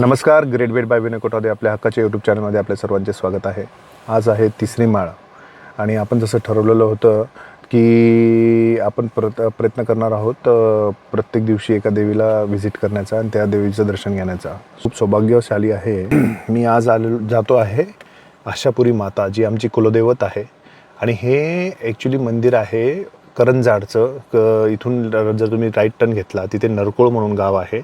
नमस्कार ग्रेट बेट बाय विनकोटादे आपल्या हक्काच्या यूट्यूब चॅनलमध्ये आपल्या सर्वांचे स्वागत आहे. आज आहे तिसरी माळ आणि आपण जसं ठरवलेलं होतं की आपण प्रत प्रयत्न करणार आहोत प्रत्येक दिवशी एका देवीला व्हिजिट करण्याचा आणि त्या देवीचं दर्शन घेण्याचा. खूप सौभाग्यशाली आहे. मी आज आलो जातो आहे आशापुरी माता जी आमची कुलदैवत आहे. आणि हे ॲक्च्युली मंदिर आहे करंजाडचं क इथून जर तुम्ही राईट टर्न घेतला तिथे नरकोळ म्हणून गाव आहे.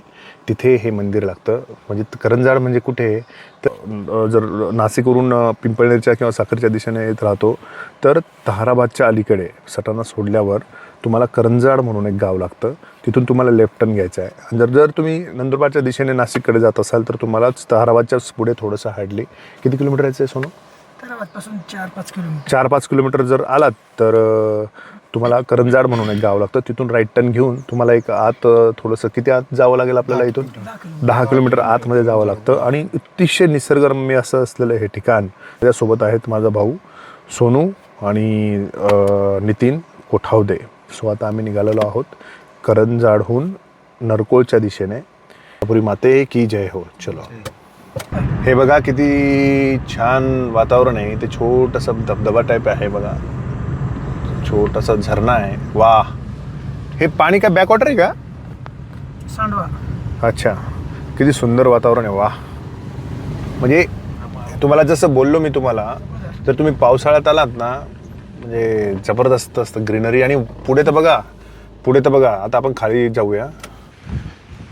तिथे हे मंदिर लागतं. म्हणजे करंजाड म्हणजे कुठे? तर जर नाशिकवरून पिंपळनेरच्या किंवा साखरच्या दिशेने येत राहतो तर ताराबादच्या अलीकडे सटाणा सोडल्यावर तुम्हाला करंजाड म्हणून एक गाव लागतं. तिथून तुम्हाला लेफ्ट टर्न घ्यायचं आहे. आणि जर जर तुम्ही नंदुरबारच्या दिशेने नाशिककडे जात असाल तर तुम्हाला ताराबादच्या पुढे थोडंसं हार्डली किती किलोमीटर यायचं आहे सोनू? चार पाच किलोमीटर. चार पाच किलोमीटर जर आलात तर तुम्हाला करंजाड म्हणून एक गाव लागतं. तिथून राईट टर्न घेऊन तुम्हाला एक आत थोडंसं किती आत जावं लागेल आपल्याला इथून? दहा किलोमीटर आतमध्ये जावं लागतं. आणि अतिशय निसर्गरम्य असं असलेलं हे ठिकाण. त्याच्यासोबत आहेत माझा भाऊ सोनू आणि नितीन कोठावदे. सो आता आम्ही निघालेलो आहोत करंजाडहून नरकोळच्या दिशेने. पुरी माते की जय हो. चलो. हे बघा किती छान वातावरण आहे. इथे छोटंसं धबधबा टाईप आहे बघा. छोटासा झरणा आहे. वा हे पाणी का बॅकवॉटर आहे का? सांडवा. अच्छा. किती सुंदर वातावरण आहे. वा म्हणजे तुम्हाला जसं बोललो मी तुम्हाला जर तुम्ही पावसाळ्यात आलात ना म्हणजे जबरदस्त असतं ग्रीनरी. आणि पुढे तर बघा पुढे तर बघा आता आपण खाली जाऊया.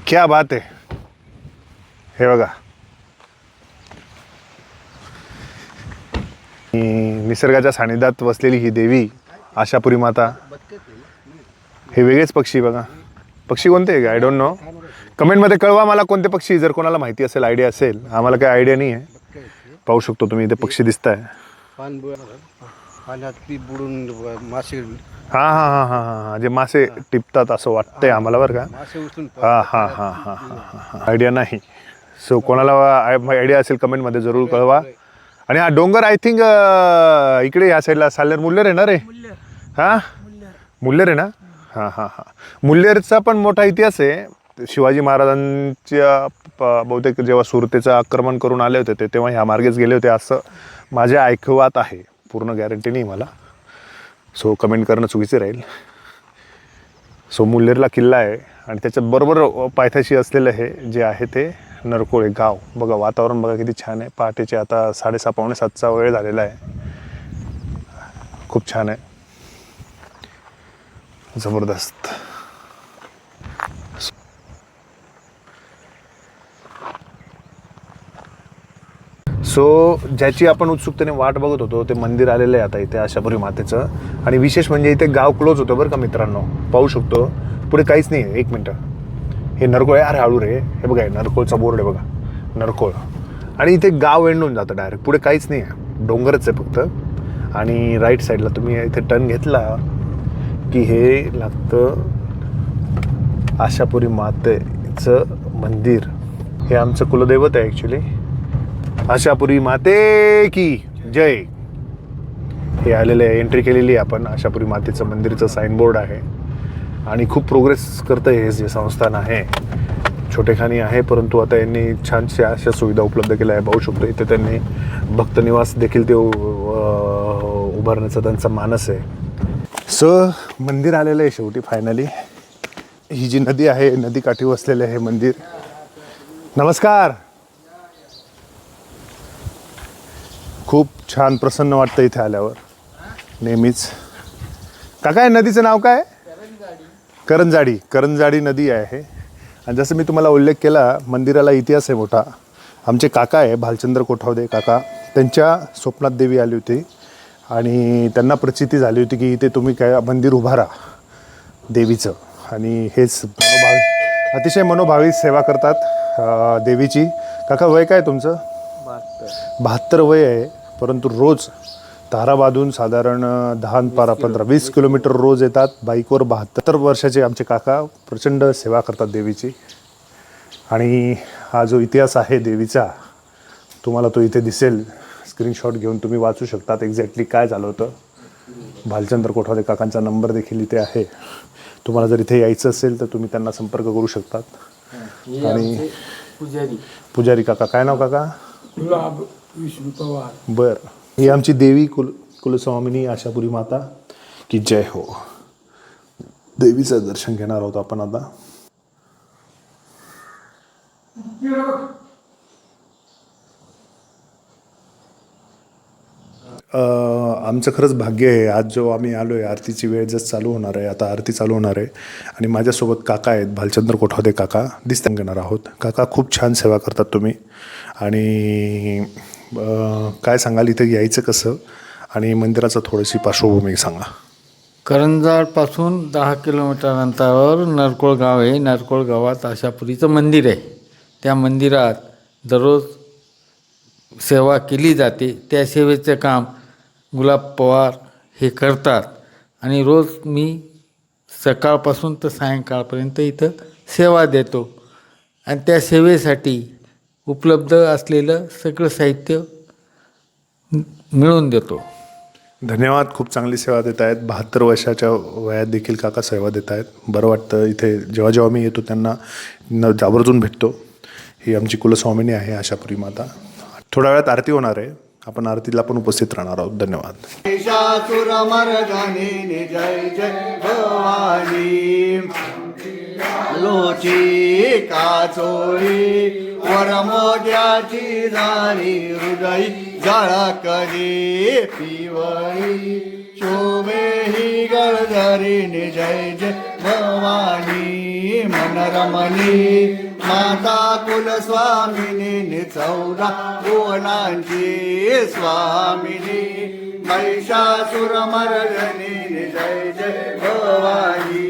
क्या बात आहे. हे बघा. ही निसर्गाच्या सानिध्यात बसलेली ही देवी आशापुरी माता. हे वेगळेच पक्षी बघा. पक्षी कोणते आय डोंट नो कमेंटमध्ये कळवा मला कोणते पक्षी जर कोणाला माहिती असेल आयडिया असेल. आम्हाला काही आयडिया नाही आहे पाहू शकतो तुम्ही इथे पक्षी दिसत आहे बुडून मासे हां हां हां हां हां हां. जे मासे टिपतात असं वाटतंय आम्हाला बरं का? हा हा हां हां हां हां हां. हां आयडिया नाही. सो कोणाला आयडिया असेल कमेंटमध्ये जरूर कळवा. आणि हा डोंगर आय थिंक इकडे या साईडला साल्लेर मुल्लेर आहे ना रे? हां? मुल्लेर आहे ना? हां हां हां. मुल्लेरचा पण मोठा इतिहास आहे. शिवाजी महाराजांच्या प- बहुतेक जेव्हा सुरतेचं आक्रमण करून आले होते ते तेव्हा ह्या मार्गेच गेले होते असं माझ्या ऐकवात आहे. पूर्ण गॅरंटी नाही मला. सो कमेंट करणं चुकीचं राहील. सो मुल्लेरला किल्ला आहे आणि त्याच्यात बरोबर पायथ्याशी असलेलं हे जे आहे ते नरकोळे गाव. बघा वातावरण बघा किती छान आहे. पहाटेचे आता साडेसहा पावणे सातचा वेळ झालेला आहे. खूप छान आहे. जबरदस्त. सो ज्याची आपण उत्सुकतेने वाट बघत होतो ते मंदिर आलेलं आहे आता इथे आशापुरी मातेचं. आणि विशेष म्हणजे इथे गाव क्लोज होतं बरं का मित्रांनो. पाहू शकतो. पुढे काहीच नाही आहे एक मिनटं. हे नरकोळ आहे अरे हळू रे. हे बघा नरकोळचा बोर्ड आहे बघा. नरकोळ. आणि इथे गाव एंडून जातं डायरेक्ट पुढे काहीच नाही आहे डोंगरच आहे फक्त. आणि राईट साईडला तुम्ही इथे टर्न घेतला. की हे लागतं आशापुरी मातेचं मंदिर. हे आमचं कुलदैवत आहे ॲक्च्युली आशापुरी माते की जय. हे आलेलं आहे एंट्री केलेली आहे आपण. आशापुरी मातेचं मंदिरचं साईनबोर्ड आहे. आणि खूप प्रोग्रेस करतं हे जे संस्थान आहे. छोटेखानी आहे परंतु आता यांनी छानशा अशा सुविधा उपलब्ध केल्या आहे पाहू शकतो इथे त्यांनी भक्तनिवास देखील ते उभारण्याचा त्यांचा मानस आहे. सो मंदिर आलेलं आहे शेवटी फायनली ही जी नदी आहे नदी काठी वसलेलं आहे हे मंदिर. नमस्कार! खूप छान प्रसन्न वाटतं इथे आल्यावर. नेहमीच. काका नदीचं नाव काय? करंजाडी. करंजाडी नदी आहे. आणि जसं मी तुम्हाला उल्लेख केला मंदिराला इतिहास आहे मोठा. आमचे काका आहे भालचंद्र कोठावदे काका. त्यांच्या स्वप्नात देवी आली होती. आणि त्यांना प्रचिती झाली होती की इथे तुम्ही काय मंदिर उभारा देवीचं. आणि हेच मनोभावी अतिशय मनोभावी सेवा करतात देवीची. काका वय काय तुमचं? बहात्तर. वय आहे परंतु रोज ताराबादून साधारण दहा बारा पंधरा वीस किलोमीटर रोज येतात. बाईकवर बहात्तर वर्षाचे आमचे काका प्रचंड सेवा करतात देवीची. आणि हा जो इतिहास आहे देवीचा तुम्हाला तो इथे दिसेल. स्क्रीनशॉट घेऊन तुम्ही वाचू शकतात एक्झॅक्टली काय झालं होतं. भालचंद्र कोठावदे काकांचा नंबर देखील इथे आहे. तुम्हाला जर इथे यायचं असेल तर तुम्ही त्यांना संपर्क करू शकतात. आणि पुजारी. पुजारी काका. काय नाव काका? गुलाब विष्णू पवार. बर. ही आमची देवी कुल कुलस्वामिनी आशापुरी माता की जय हो. देवीचं दर्शन घेणार आहोत आपण आता. आमचं खरंच भाग्य आहे. आज जो आम्ही आलो आहे आरतीची वेळ जस्ट चालू होणार आहे. आता आरती चालू होणार आहे. आणि माझ्यासोबत काका आहेत. भालचंद्र कोठावदे काका. दिसतं घेणार आहोत. काका खूप छान सेवा करतात तुम्ही. आणि काय सांगाल? इथे यायचं कसं? आणि मंदिराचं थोडीशी पार्श्वभूमी सांगा. करंजाडपासून दहा किलोमीटर अंतरावर नरकोळ गाव आहे. नरकोळ गावात आशापुरीचं मंदिर आहे. त्या मंदिरात दररोज सेवा केली जाते. त्या सेवेचं काम गुलाब पवार हे करतात. आणि रोज मी सकाळपासून तर सायंकाळपर्यंत इथं सेवा देतो. आणि त्या सेवेसाठी उपलब्ध असलेलं सगळं साहित्य मिळवून देतो. धन्यवाद. खूप चांगली सेवा देत आहेत. बहात्तर वर्षाच्या वयात देखील काका सेवा देत आहेत. बरं वाटतं इथे जेव्हा जेव्हा मी येतो त्यांना न आवर्जून भेटतो. ही आमची कुलस्वामिनी आहे आशापुरी माता. थोड्या वेळात आरती होणार आहे. आपण आरतीला पण उपस्थित राहणार आहोत. धन्यवाद. महिषासुरमर्दने जय जय भवानी. लोची काचोळी वरमोग्याची झाली हृदय जळकली पिवळी. शोभे ही गळधरी जय जय भवानी. मनरमणी माता कुलस्वामिनी चौदा भुवनांची स्वामिनी महिषासुरमर्दनी जय जय भवानी.